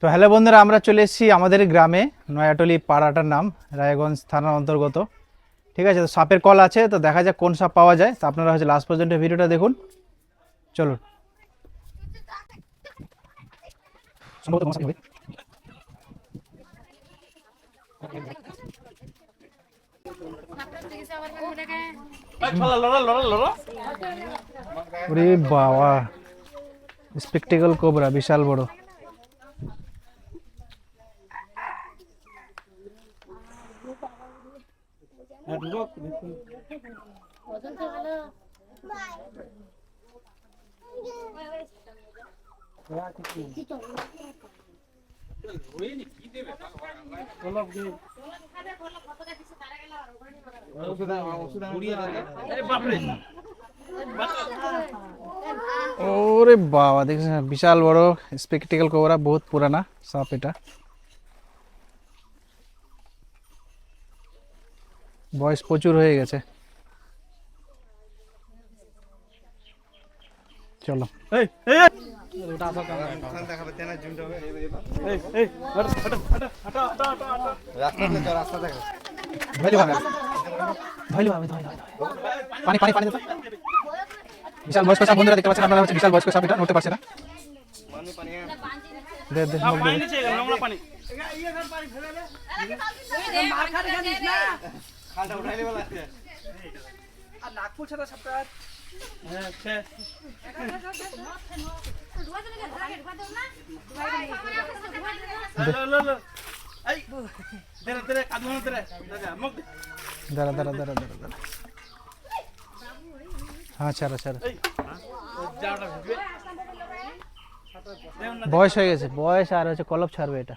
তো হ্যালো বন্ধুরা, আমরা চলে এসেছি আমাদের গ্রামে, নয়াটলি পাড়াটার নাম, রায়গঞ্জ থানার অন্তর্গত। ঠিক আছে, তো সাপের কল আছে, তো দেখা যাক কোন সাপ পাওয়া যায়। তো আপনারা হচ্ছে লাস্ট পর্যন্ত ভিডিওটা দেখুন। চলুন। বাবা স্পেকটেকল কোবরা বিশাল বড়। ওরে বাবা দেখছেন বিশাল বড় স্পেকটেকল কোবরা বহুত পুরানা সাপ এটা বয়স প্রচুর হয়ে গেছে চলো পানি পানি পানি বিশাল বয়স্ক সাপ বন্ধুরা দেখতে পাচ্ছেন আপনারা হচ্ছে বিশাল বয়স্ক সাপ এটা নড়তে পারছে না দে দে দাঁড়া দাঁড়া দাঁড়া দাঁড়া দাঁড়া। হ্যাঁ ছাড়া ছাড়া। বয়স হয়ে গেছে বয়স আর হচ্ছে কলপ ছাড়বে এটা।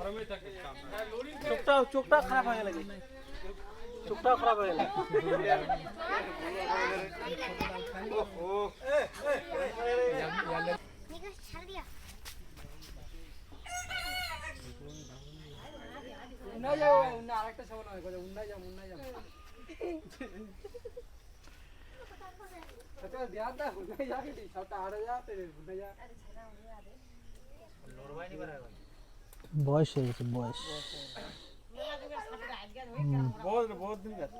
উন্না যা কি সবটা আড়ে যা তেরে উন্না যা বয়স হয়ে গেছে বয়স বহুত বহুত দিন গেছে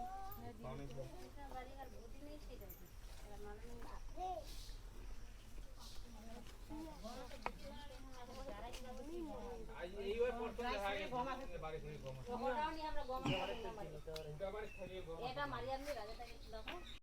এটা মারিয়াম রাজা